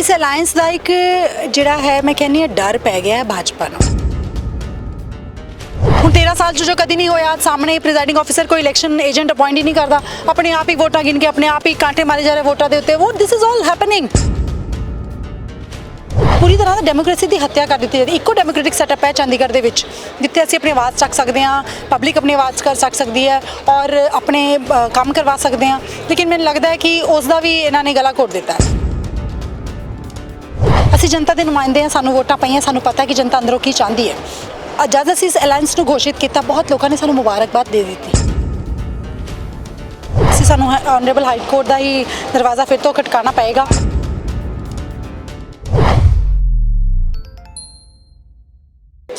ਇਸ ਅਲਾਈਅੰਸ ਦਾ ਇੱਕ ਜਿਹੜਾ ਹੈ, ਮੈਂ ਕਹਿੰਨੀ ਆ ਡਰ ਪੈ ਗਿਆ ਹੈ ਭਾਜਪਾ ਨੂੰ। ਹੁਣ 13 ਸਾਲ 'ਚ ਜੋ ਕਦੀ ਨਹੀਂ ਹੋਇਆ, ਸਾਹਮਣੇ ਪ੍ਰੀਜ਼ਾਈਡਿੰਗ ਆਫੀਸਰ ਕੋਈ ਇਲੈਕਸ਼ਨ ਏਜੰਟ ਅਪਾਇੰਟ ਹੀ ਨਹੀਂ ਕਰਦਾ। ਆਪਣੇ ਆਪ ਹੀ ਵੋਟਾਂ ਗਿਣ ਕੇ, ਆਪਣੇ ਆਪ ਹੀ ਕਾਂਟੇ ਮਾਰੇ ਜਾ ਰਹੇ ਵੋਟਾਂ ਦੇ ਉੱਤੇ। ਉਹ ਦਿਸ ਇਜ਼ ਆਲ ਹੈਪਨਿੰਗ ਪੂਰੀ ਤਰ੍ਹਾਂ ਨਾਲ ਡੈਮੋਕ੍ਰੇਸੀ ਦੀ ਹੱਤਿਆ ਕਰ ਦਿੱਤੀ ਜਾਂਦੀ। ਇੱਕੋ ਡੈਮੋਕ੍ਰੈਟਿਕ ਸੈਟਅਪ ਹੈ ਚੰਡੀਗੜ੍ਹ ਦੇ ਵਿੱਚ, ਜਿੱਥੇ ਅਸੀਂ ਆਪਣੀ ਆਵਾਜ਼ ਚੱਕ ਸਕਦੇ ਹਾਂ ਪਬਲਿਕ ਆਪਣੀ ਆਵਾਜ਼ ਕਰ ਸਕ ਸਕਦੀ ਹੈ ਔਰ ਆਪਣੇ ਕੰਮ ਕਰਵਾ ਸਕਦੇ ਹਾਂ। ਲੇਕਿਨ ਮੈਨੂੰ ਲੱਗਦਾ ਹੈ ਕਿ ਉਸ ਦਾ ਵੀ ਇਹਨਾਂ ਨੇ ਗਲਾ ਘੋਟ ਦਿੱਤਾ ਹੈ। ਅਸੀਂ ਜਨਤਾ ਦੇ ਨੁਮਾਇੰਦੇ ਹਾਂ, ਸਾਨੂੰ ਵੋਟਾਂ ਪਈਆਂ, ਸਾਨੂੰ ਪਤਾ ਕਿ ਜਨਤਾ ਅੰਦਰੋਂ ਕੀ ਚਾਹੁੰਦੀ ਹੈ। ਜਦ ਅਸੀਂ ਇਸ ਅਲਾਈਅੰਸ ਨੂੰ ਘੋਸ਼ਿਤ ਕੀਤਾ, ਬਹੁਤ ਲੋਕਾਂ ਨੇ ਸਾਨੂੰ ਮੁਬਾਰਕਬਾਦ ਦੇ ਦਿੱਤੀ। ਅਸੀਂ ਸਾਨੂੰ ਆਨਰੇਬਲ ਹਾਈ ਕੋਰਟ ਦਾ ਹੀ ਦਰਵਾਜ਼ਾ ਫਿਰ ਤੋਂ ਖਟਕਾਣਾ ਪਏਗਾ।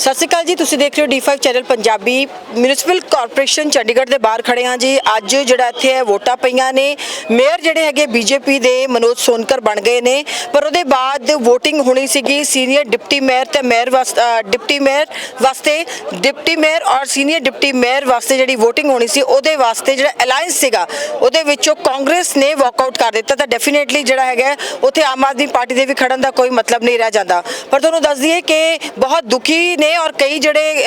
ਸਤਿ ਸ਼੍ਰੀ ਅਕਾਲ ਜੀ, ਤੁਸੀਂ ਦੇਖ ਰਹੇ ਹੋ D5 channel Punjabi. Municipal corporation Chandigarh ਦੇ ਬਾਹਰ ਖੜੇ ਹਾਂ ਜੀ। ਅੱਜ ਜਿਹੜਾ ਇੱਥੇ ਹੈ, ਵੋਟਾਂ ਪਈਆਂ ਨੇ। ਮੇਅਰ ਜਿਹੜੇ ਹੈਗੇ ਬੀਜੇਪੀ ਦੇ ਮਨੋਜ ਸੋਨਕਰ ਬਣ ਗਏ ਨੇ। ਪਰ ਉਹਦੇ ਬਾਅਦ VOTING ਹੋਣੀ ਸੀਗੀ। ਸੀਨੀਅਰ ਡਿਪਟੀ ਮੇਅਰ ਤੇ ਮੇਅਰ ਵਾਸਤੇ ਡਿਪਟੀ ਮੇਅਰ ਵਾਸਤੇ ਡਿਪਟੀ ਮੇਅਰ ਔਰ ਸੀਨੀਅਰ ਡਿਪਟੀ ਮੇਅਰ ਵਾਸਤੇ ਜਿਹੜੀ VOTING ਹੋਣੀ ਸੀ, ਉਹਦੇ ਵਾਸਤੇ ਜਿਹੜਾ ਅਲਾਈਅੰਸ ਸੀਗਾ, ਉਹਦੇ ਵਿੱਚੋਂ ਕਾਂਗਰਸ ਨੇ ਵਾਕਆਊਟ ਕਰ ਦਿੱਤਾ। ਤਾਂ ਡੈਫੀਨੇਟਲੀ ਜਿਹੜਾ ਹੈਗਾ, ਉੱਥੇ ਆਮ ਆਦਮੀ ਪਾਰਟੀ ਦੇ ਵੀ ਖੜਨ ਦਾ ਕੋਈ ਮਤਲਬ ਨਹੀਂ ਰਹਿ ਜਾਂਦਾ। ਪਰ ਤੁਹਾਨੂੰ ਦੱਸ ਦਈਏ ਕਿ ਬਹੁਤ ਦੁਖੀ ਨੇ ਔਰ ਕਈ ਜਿਹੜੇ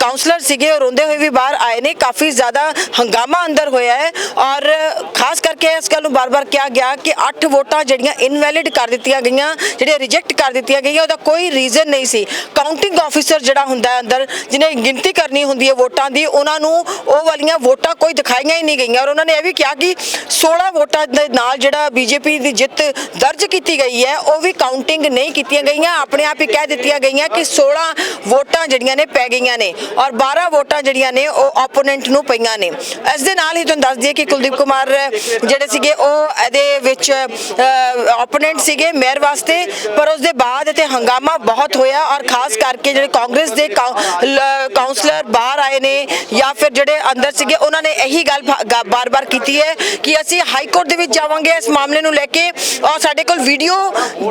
ਕਾਉਂਸਲਰ ਸੀਗੇ ਉਹ ਰੋਂਦੇ ਹੋਏ ਵੀ ਬਾਹਰ ਆਏ ਨੇ, ਕਾਫੀ ਜ਼ਿਆਦਾ ਹੰਗਾਮਾ ਅੰਦਰ ਹੋਇਆ ਹੈ ਔਰ ਖਾਸ ਕਰਕੇ ਇਸ ਗੱਲ ਨੂੰ ਬਾਰ-ਬਾਰ ਕਿਹਾ ਗਿਆ ਕਿ 8 ਵੋਟਾਂ ਜਿਹੜੀਆਂ ਇਨਵੈਲਿਡ ਕਰ ਦਿੱਤੀਆਂ ਗਈਆਂ, ਜਿਹੜੀਆਂ ਰਿਜੈਕਟ ਕਰ ਦਿੱਤੀਆਂ ਗਈਆਂ, ਉਹਦਾ ਕੋਈ ਰੀਜ਼ਨ ਨਹੀਂ ਸੀ। ਕਾਊਂਟਿੰਗ ਆਫੀਸਰ ਜਿਹੜਾ ਹੁੰਦਾ ਹੈ ਅੰਦਰ, ਜਿਹਨੇ ਗਿਣਤੀ ਕਰਨੀ ਹੁੰਦੀ ਹੈ ਵੋਟਾਂ ਦੀ, ਉਹਨਾਂ ਨੂੰ ਉਹ ਵਾਲੀਆਂ ਵੋਟਾਂ ਕੋਈ ਦਿਖਾਈਆਂ ਹੀ ਨਹੀਂ ਗਈਆਂ ਔਰ ਉਹਨਾਂ ਨੇ ਇਹ ਵੀ ਕਿਹਾ ਕਿ 16 ਵੋਟਾਂ ਦੇ ਨਾਲ ਜਿਹੜਾ ਬੀਜੇਪੀ ਦੀ ਜਿੱਤ ਦਰਜ ਕੀਤੀ ਗਈ ਹੈ, ਉਹ ਵੀ ਕਾਊਂਟਿੰਗ ਨਹੀਂ ਕੀਤੀਆਂ ਗਈਆਂ, ਆਪਣੇ ਆਪ ਹੀ ਕਹਿ ਦਿੱਤੀਆਂ ਗਈਆਂ ਕਿ 16 ਵੋਟਾਂ ਜਿਹੜੀਆਂ ਨੇ ਪੈ ਗਈਆਂ ਨੇ ਔਰ 12 ਵੋਟਾਂ ਜਿਹੜੀਆਂ ਨੇ ਉਹ ਆਪੋਨੈਂਟ ਨੂੰ ਪਈਆਂ ਨੇ। ਇਸ ਦੇ ਨਾਲ ਹੀ ਤੁਹਾਨੂੰ ਦੱਸ ਦਈਏ ਕਿ ਕੁਲਦੀਪ ਕੁਮਾਰ, ਜਿਹੜੇ ਸੀਗੇ ਉਹ ਇਹਦੇ ਵਿੱਚ ਆਪੋਨੈਂਟ ਸੀਗੇ ਮੇਅਰ ਵਾਸਤੇ, ਪਰ ਉਸ ਦੇ ਬਾਅਦ ਇੱਥੇ ਹੰਗਾਮਾ ਬਹੁਤ ਹੋਇਆ ਔਰ ਖਾਸ ਕਰਕੇ ਜਿਹੜੇ ਕਾਂਗਰਸ ਦੇ ਕਾਉਂਸਲਰ ਬਾਹਰ ਆਏ ਨੇ ਜਾਂ ਫਿਰ ਜਿਹੜੇ ਅੰਦਰ ਸੀਗੇ, ਉਹਨਾਂ ਨੇ ਇਹੀ ਗੱਲ ਬਾਰ-ਬਾਰ ਕੀਤੀ ਹੈ ਕਿ ਅਸੀਂ ਹਾਈ ਕੋਰਟ ਦੇ ਵਿੱਚ ਜਾਵਾਂਗੇ ਇਸ ਮਾਮਲੇ ਨੂੰ ਲੈ ਕੇ ਔਰ ਸਾਡੇ ਕੋਲ ਵੀਡੀਓ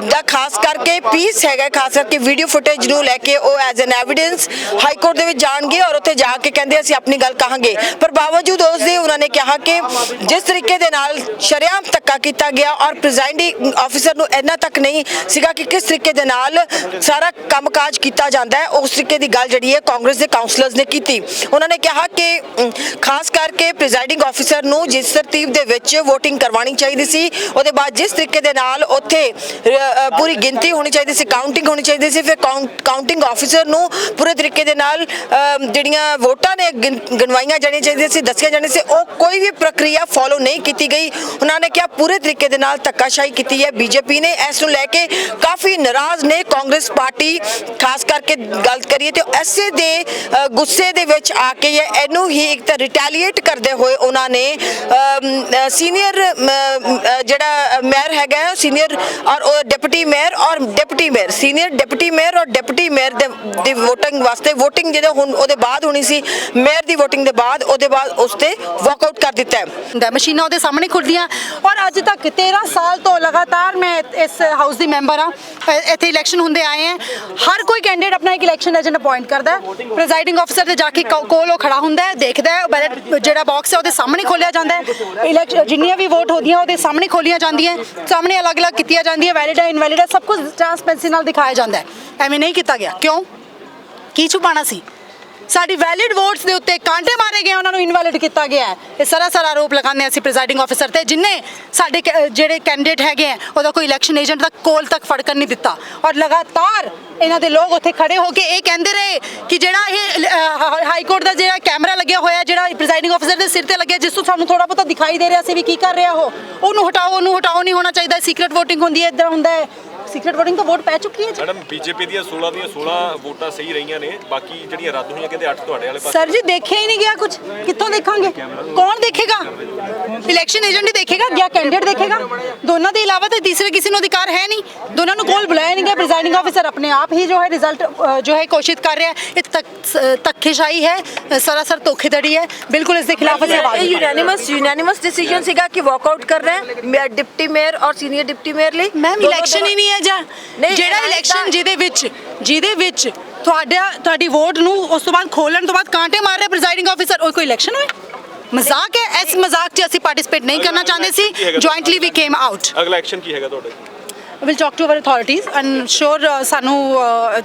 ਦਾ ਖਾਸ ਕਰਕੇ ਪੀਸ ਹੈਗਾ, ਖਾਸ ਕਰਕੇ ਵੀਡੀਓ ਫੁਟੇਜ ਨੂੰ ਲੈ ਕੇ ਉਹ as an evidence high court ਦੇ ਵਿੱਚ ਜਾਣਗੇ ਔਰ ਉੱਥੇ ਜਾ ਕੇ ਕਹਿੰਦੇ ਅਸੀਂ ਆਪਣੀ ਗੱਲ ਕਹਾਂਗੇ। ਪਰ ਬਾਵਜੂਦ ਉਸ ਦੇ ਉਹਨਾਂ ਨੇ ਕਿਹਾ ਕਿ ਜਿਸ ਤਰੀਕੇ ਦੇ ਨਾਲ ਸ਼ਰੇਆਮ ਧੱਕਾ ਕੀਤਾ ਗਿਆ ਔਰ ਪ੍ਰੀਜ਼ਾਈਡਿੰਗ ਆਫੀਸਰ ਨੂੰ ਇੰਨਾ ਤੱਕ ਨਹੀਂ ਸੀਗਾ ਕਿ ਕਿਸ ਤਰੀਕੇ ਦੇ ਨਾਲ ਸਾਰਾ ਕੰਮਕਾਜ ਕੀਤਾ ਜਾਂਦਾ ਹੈ, ਉਸ ਤਰੀਕੇ ਦੀ ਗੱਲ ਜਿਹੜੀ ਹੈ ਕਾਂਗਰਸ ਦੇ ਕਾਉਂਸਲਰਸ ਨੇ ਕੀਤੀ। ਉਹਨਾਂ ਨੇ ਕਿਹਾ ਕਿ ਖਾਸ ਕਰਕੇ ਪ੍ਰੀਜ਼ਾਈਡਿੰਗ ਆਫੀਸਰ ਨੂੰ ਜਿਸ ਤਰਤੀਬ ਦੇ ਵਿੱਚ VOTING ਕਰਵਾਉਣੀ ਚਾਹੀਦੀ ਸੀ, ਉਹਦੇ ਬਾਅਦ ਜਿਸ ਤਰੀਕੇ ਦੇ ਨਾਲ ਉੱਥੇ ਪੂਰੀ ਗਿਣਤੀ ਹੋਣੀ ਚਾਹੀਦੀ ਸੀ ਕਾਊਂਟਿੰਗ ਹੋਣੀ ਚਾਹੀਦੀ ਸੀ, ਫਿਰ ਕਾਊਂਟਿੰਗ ਆਫੀਸਰ ਨੂੰ ਪੂਰੇ ਤਰੀਕੇ ਦੇ ਨਾਲ ਜਿਹੜੀਆਂ ਵੋਟਾਂ ਨੇ ਗਿਣ- ਗਿਣਵਾਈਆਂ ਜਾਣੀਆਂ ਚਾਹੀਦੀਆਂ ਸੀ, ਦੱਸੀਆਂ ਜਾਣੀਆਂ ਸੀ, ਉਹ ਕੋਈ ਵੀ ਪ੍ਰਕਿਰਿਆ ਫੋਲੋ ਨਹੀਂ ਕੀਤੀ ਗਈ। ਉਹਨਾਂ ਨੇ ਕਿਹਾ ਪੂਰੇ ਤਰੀਕੇ ਦੇ ਨਾਲ ਧੱਕਾਸ਼ਾਹੀ ਕੀਤੀ ਹੈ ਬੀਜੇਪੀ ਨੇ ਇਸ ਨੂੰ ਲੈ ਕੇ ਕਾਫੀ ਨਾਰਾਜ਼ ਨੇ ਕਾਂਗਰਸ ਪਾਰਟੀ, ਖਾਸ ਕਰਕੇ ਗੱਲ ਕਰੀਏ ਤੇ ਐਸੇ ਦੇ ਗੁੱਸੇ ਦੇ ਵਿੱਚ ਆ ਕੇ ਇਹ, ਇਹਨੂੰ ਹੀ ਇੱਕ ਤਾਂ ਰਿਟੈਲੀਏਟ ਕਰਦੇ ਹੋਏ ਉਹਨਾਂ ਨੇ ਸੀਨੀਅਰ ਜਿਹੜਾ ਮੇਅਰ ਹੈਗਾ ਸੀਨੀਅਰ ਔਰ, ਉਹ ਡਿਪਟੀ ਮੇਅਰ ਔਰ deputy mayor senior deputy mayor ਔਰ ਡਿਪਟੀ ਮੇਅਰ ਦੇ ਦੀ VOTING ਵਾਸਤੇ VOTING ਜਦੋਂ ਹੁਣ ਉਹਦੇ ਬਾਅਦ ਹੋਣੀ ਸੀ ਮੇਅਰ ਦੀ VOTING ਦੇ ਬਾਅਦ, ਉਹਦੇ ਬਾਅਦ ਉਸ ਤੇ ਵਾਕਆਊਟ ਕਰ ਦਿੱਤਾ ਹੈ। ਹੁੰਦਾ ਮਸ਼ੀਨਾਂ ਉਹਦੇ ਸਾਹਮਣੇ ਖੁੱਲਦੀਆਂ ਔਰ ਅੱਜ ਤੱਕ 13 ਸਾਲ ਤੋਂ ਲਗਾਤਾਰ ਮੈਂ ਇਸ ਹਾਊਸ ਦੀ ਮੈਂਬਰ ਆ ਇੱਥੇ ਇਲੈਕਸ਼ਨ ਹੁੰਦੇ ਆਏ ਆ ਹਰ ਕੋਈ ਕੈਂਡੀਡੇਟ ਆਪਣਾ ਇੱਕ ਇਲੈਕਸ਼ਨ ਏਜੰਟ ਅਪਾਇੰਟ ਕਰਦਾ ਹੈ। ਪ੍ਰੀਜ਼ਾਈਡਿੰਗ ਆਫੀਸਰ ਤੇ ਜਾ ਕੇ ਕੋਲ ਉਹ ਖੜਾ ਹੁੰਦਾ ਹੈ, ਦੇਖਦਾ ਹੈ ਜਿਹੜਾ ਬਾਕਸ ਹੈ ਉਹਦੇ ਸਾਹਮਣੇ ਖੋਲਿਆ ਜਾਂਦਾ ਹੈ। ਇਲੈਕਸ਼ਨ ਜਿੰਨੀਆਂ ਵੀ ਵੋਟ ਹੁੰਦੀਆਂ ਉਹਦੇ ਸਾਹਮਣੇ ਖੋਲੀਆਂ ਜਾਂਦੀਆਂ ਸਾਹਮਣੇ ਅਲੱਗ-ਅਲੱਗ ਕੀਤੀਆਂ ਜਾਂਦੀਆਂ ਵੈਲਿਡ ਹੈ ਇਨਵੈਲਿਡ ਹੈ, ਸਭ ਕੁਝ ਟ੍ਰਾਂਸਪੇਰੈਂਸੀ ਨਾਲ ਦਿਖਾਇਆ ਜਾਂਦਾ ਹੈ। ਐਵੇਂ ਨਹੀਂ ਕੀਤਾ ਗਿਆ। ਕਿਉਂ? ਕੀ ਛੁਪਾਣਾ ਸੀ? ਸਾਡੀ ਵੈਲਿਡ ਵੋਟਸ ਦੇ ਉੱਤੇ ਕਾਂਟੇ ਮਾਰੇ ਗਏ, ਉਹਨਾਂ ਨੂੰ ਇਨਵੈਲਿਡ ਕੀਤਾ ਗਿਆ ਹੈ। ਇਹ ਸਾਰਾ ਸਾਰਾ ਆਰੋਪ ਲਗਾਉਂਦੇ ਹਾਂ ਅਸੀਂ ਪ੍ਰੀਜ਼ਾਈਡਿੰਗ ਆਫੀਸਰ ਤੇ ਜਿਨਨੇ ਸਾਡੇ ਕੈ- ਜਿਹੜੇ ਕੈਂਡੀਡੇਟ ਹੈਗੇ ਆ, ਉਹਦਾ ਕੋਈ ਇਲੈਕਸ਼ਨ ਏਜੰਟ ਦਾ ਕੋਲ ਤੱਕ ਫੜਕਣ ਨਹੀਂ ਦਿੱਤਾ। ਔਰ ਲਗਾਤਾਰ ਇਹਨਾਂ ਦੇ ਲੋਕ ਉੱਥੇ ਖੜੇ ਹੋ ਕੇ ਇਹ ਕਹਿੰਦੇ ਰਹੇ ਕਿ ਜਿਹੜਾ ਇਹ ਹਾਈ ਕੋਰਟ ਦਾ ਜਿਹੜਾ ਕੈਮਰਾ ਲੱਗਿਆ ਹੋਇਆ, ਜਿਹੜਾ ਪ੍ਰੀਜ਼ਾਈਡਿੰਗ ਆਫੀਸਰ ਦੇ ਸਿਰ ਤੇ ਲੱਗਿਆ, ਜਿਸ ਤੋਂ ਸਾਨੂੰ ਥੋੜਾ ਬਹੁਤਾ ਦਿਖਾਈ ਦੇ ਰਿਹਾ ਸੀ ਵੀ ਕੀ ਕਰ ਰਿਹਾ ਉਹ, ਉਹਨੂੰ ਹਟਾਓ ਉਹਨੂੰ ਹਟਾਓ ਨਹੀਂ ਹੋਣਾ ਚਾਹੀਦਾ ਸੀਕ੍ਰੀਟ VOTING ਹੁੰਦੀ ਹੈ, ਇਦਾਂ ਹੁੰਦਾ ਹੈ। ਸੀਕ੍ਰੀਟ VOTING ਤਾਂ ਵੋਟ ਪੈ ਚੁੱਕੀ ਹੈ ਜੀ। ਮੈਡਮ ਬੀਜੇਪੀ ਦੀਆਂ 16 ਦੀਆਂ 16 ਵੋਟਾਂ ਸਹੀ ਰਹੀਆਂ ਨੇ ਬਾਕੀ ਜਿਹੜੀਆਂ ਰੱਦ ਹੋਈਆਂ ਕਹਿੰਦੇ 8 ਤੁਹਾਡੇ ਵਾਲੇ ਪਾਸੇ ਸਰ ਜੀ ਦੇਖਿਆ ਹੀ ਨਹੀਂ ਗਿਆ ਕੁਝ ਕਿੱਥੋਂ ਦੇਖਾਂਗੇ? ਕੌਣ ਦੇਖੇਗਾ? ਇਲੈਕਸ਼ਨ ਏਜੰਟ ਹੀ ਦੇਖੇਗਾ ਜਾਂ ਕੈਂਡੀਡੇਟ ਦੇਖੇਗਾ? ਦੋਨਾਂ ਦੇ ਇਲਾਵਾ ਤਾਂ ਤੀਸਰੇ ਕਿਸੇ ਨੂੰ ਅਧਿਕਾਰ ਹੈ ਨਹੀਂ। ਦੋਨਾਂ ਨੂੰ ਕੋਲ ਬੁਲਾਇਆ ਨਹੀਂ ਗਿਆ। ਪ੍ਰੀਜ਼ਾਈਡਿੰਗ ਆਫੀਸਰ ਆਪਣੇ ਆਪ ਹੀ ਜੋ ਹੈ ਰਿਜ਼ਲਟ ਜੋ ਹੈ ਘੋਸ਼ਿਤ ਕਰ ਰਿਹਾ ਹੈ। ਇਹ ਤੱਕ ਤੱਕੇਸ਼ਾਹੀ ਹੈ ਸਰਾਸਰ ਧੋਖੇਧੜੀ ਹੈ। ਬਿਲਕੁਲ ਇਸ ਦੇ ਖਿਲਾਫ ਅਸੀਂ ਆਵਾਜ਼ ਇਹ। ਯੂਨੈਨਿਮਸ ਯੂਨੈਨਿਮਸ ਡਿਸੀਜਨ ਸੀਗਾ ਕਿ ਵਾਕਆਊਟ ਕਰ ਰਹੇ ਹੈ। ਡਿਪਟੀ ਮੇਅਰ ਔਰ ਸੀਨੀਅਰ ਡਿਪਟੀ ਮੇਅਰ ਲਈ। ਮੈਮ ਇਲੈਕਸ਼ਨ ਹੀ ਨਹੀਂ ਹੈ ਜਾਂ ਨਹੀਂ, ਜਿਹੜਾ ਇਲੈਕਸ਼ਨ ਜਿਹਦੇ ਵਿੱਚ ਜਿਹਦੇ ਵਿੱਚ ਤੁਹਾਡਾ ਤੁਹਾਡੀ ਵੋਟ ਨੂੰ ਉਸ ਤੋਂ ਬਾਅਦ ਖੋਲਣ ਤੋਂ ਬਾਅਦ ਕਾਂਟੇ ਮਾਰ ਰਿਹਾ ਪ੍ਰੀਜ਼ਾਈਡਿੰਗ ਆਫੀਸਰ ਉਹ ਕੋਈ ਇਲੈਕਸ਼ਨ ਹੋਏ? ਮਜ਼ਾਕ ਹੈ? ਇਸ ਮਜ਼ਾਕ 'ਚ ਅਸੀਂ ਪਾਰਟਿਸਿਪੇਟ ਨਹੀਂ ਕਰਨਾ ਚਾਹੁੰਦੇ ਸੀ। ਜੁਆਇੰਟਲੀ ਵੀ ਕੇਮ ਆਊਟ ਅਗਲਾ ਐਕਸ਼ਨ ਕੀ ਹੈਗਾ ਤੁਹਾਡਾ will talk to our authorities ensure ਸਾਨੂੰ